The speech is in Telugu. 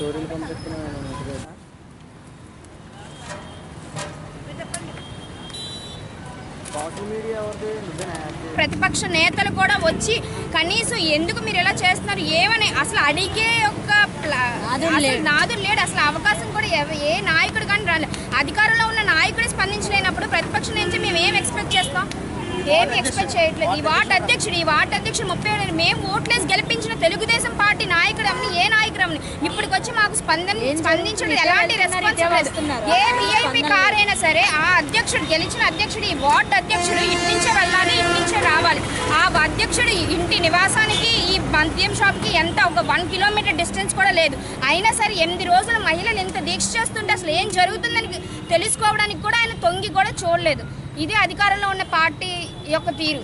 యాడ్ చేసి ప్రతిపక్ష నేతలు కూడా వచ్చి కనీసం ఎందుకు మీరు ఇలా చేస్తున్నారు ఏమని అసలు అడిగే అసలు నాదుడు లేడు. అసలు అవకాశం కూడా ఏ నాయకుడు కానీ రాలేదు అధికారంలో ఉన్న నాయకుడే స్పందించలేనప్పుడు ప్రతిపక్షం నుంచి మేము ఏం ఎక్స్పెక్ట్ చేస్తాం? ఏమి ఎక్స్పెక్ట్ చేయట్లేదు. ఈ వార్డు అధ్యక్షుడు? ఈ వార్డు అధ్యక్షుడు ముప్పై ఏడు మేము ఓట్లేసి గెలిపించిన తెలుగుదేశం పార్టీ నాయకుడు అమ్మని ఏ నాయకుడు అమ్మని ఇప్పటికొచ్చి మాకు స్పందన స్పందించడం ఎలాంటి రెస్పాన్స్ లేదు ఏ విఐపి కార్ అయినా సరే ఆ అధ్యక్షుడు గెలిచిన అధ్యక్షుడు ఈ వార్డు అధ్యక్షుడు ఇటు నుంచే వెళ్ళాలి ఇటు నుంచే రావాలి. ఆ అధ్యక్షుడు ఇంటి నివాసానికి ఈ మద్యం షాప్కి ఎంత ఒక వన్ కిలోమీటర్ డిస్టెన్స్ కూడా లేదు. అయినా సరే ఎనిమిది రోజులు మహిళలు ఎంత దీక్ష చేస్తుంటే అసలు ఏం జరుగుతుందని తెలుసుకోవడానికి కూడా ఆయన తొంగి కూడా చూడలేదు. ఇదే అధికారంలో ఉన్న పార్టీ యొక్క తీరు.